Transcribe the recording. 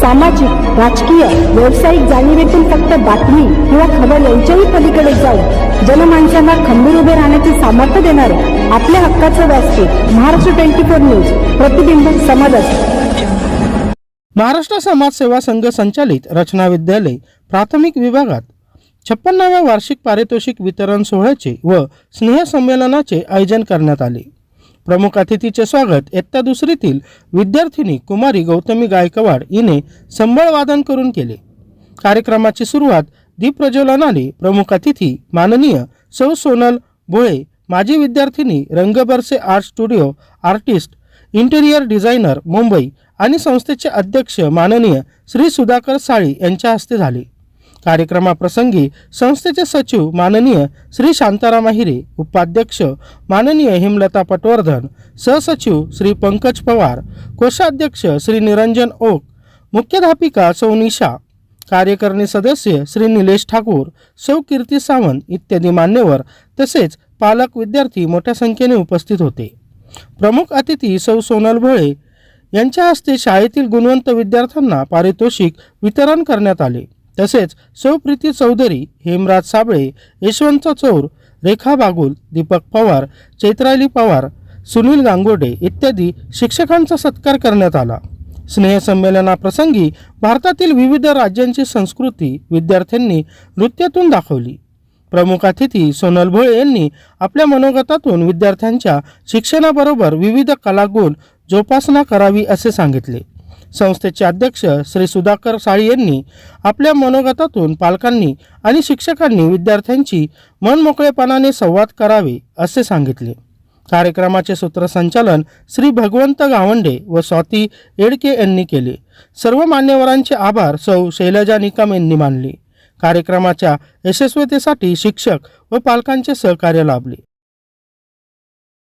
सामाजिक राजकीय व्यावसायिक जाणीवेतून फक्त बातमी किंवा खबर यांच्याही पलीकडे जाऊन जनमानसांना खंबीर उभे राहण्याचे सामर्थ्य देणारे आपल्या हक्काचं व्यासपीठ महाराष्ट्र ट्वेंटी फोर न्यूज प्रतिबिंब समाजाचे महाराष्ट्र समाज सेवा संघ संचालित रचना विद्यालय प्राथमिक विभागात छप्पन्नाव्या वार्षिक पारितोषिक वितरण सोहळ्याचे व स्नेहसंमेलनाचे आयोजन करण्यात आले. प्रमुख अतिथीचे स्वागत. इयत्ता दुसरीतील विद्यार्थिनी कुमारी गौतमी गायकवाड हिने संबळ वादन करून केले. कार्यक्रमाची सुरुवात दीपप्रज्वलनाने प्रमुख अतिथी माननीय सौ सोनल भोळे माजी विद्यार्थिनी Rangbarse art studio artist interior designer Mumbai आणि संस्थेचे अध्यक्ष माननीय श्री सुधाकर साळी यांच्या हस्ते झाले. कार्यक्रमाप्रसंगी संस्थेचे सचिव माननीय श्री शांताराम अहिरे उपाध्यक्ष माननीय हिमलता पटवर्धन सहसचिव श्री पंकज पवार कोषाध्यक्ष श्री निरंजन ओक मुख्याध्यापिका सौ निशा कार्यकारिणी सदस्य श्री निलेश ठाकूर सौ कीर्ती सावंत इत्यादी मान्यवर तसेच पालक विद्यार्थी मोठ्या संख्येने उपस्थित होते. प्रमुख अतिथी सौ सोनल भोळे यांच्या हस्ते शाळेतील गुणवंत विद्यार्थ्यांना पारितोषिक वितरण करण्यात आले. तसेच सुप्रीती चौधरी हेमराज साबळे यशवंत चौर रेखा बागुल दीपक पवार चैत्राली पवार सुनील गांगोडे इत्यादी शिक्षकांचा सत्कार करण्यात आला. स्नेहसंमेलनाप्रसंगी भारतातील विविध राज्यांची संस्कृती विद्यार्थ्यांनी नृत्यातून दाखवली. प्रमुख अतिथी सोनल भोळे यांनी आपल्या मनोगतातून विद्यार्थ्यांच्या शिक्षणाबरोबर विविध कलागुण जोपासना करावी असे सांगितले. संस्थेचे अध्यक्ष श्री सुधाकर साळी यांनी आपल्या मनोगतातून पालकांनी आणि शिक्षकांनी विद्यार्थ्यांची मनमोकळेपणाने संवाद करावे असे सांगितले. कार्यक्रमाचे सूत्रसंचालन श्री भगवंत गावंडे व स्वाती येडके यांनी केले. सर्व मान्यवरांचे आभार सौ शैलजा निकम यांनी मानले. कार्यक्रमाच्या यशस्वीतेसाठी शिक्षक व पालकांचे सहकार्य लाभले.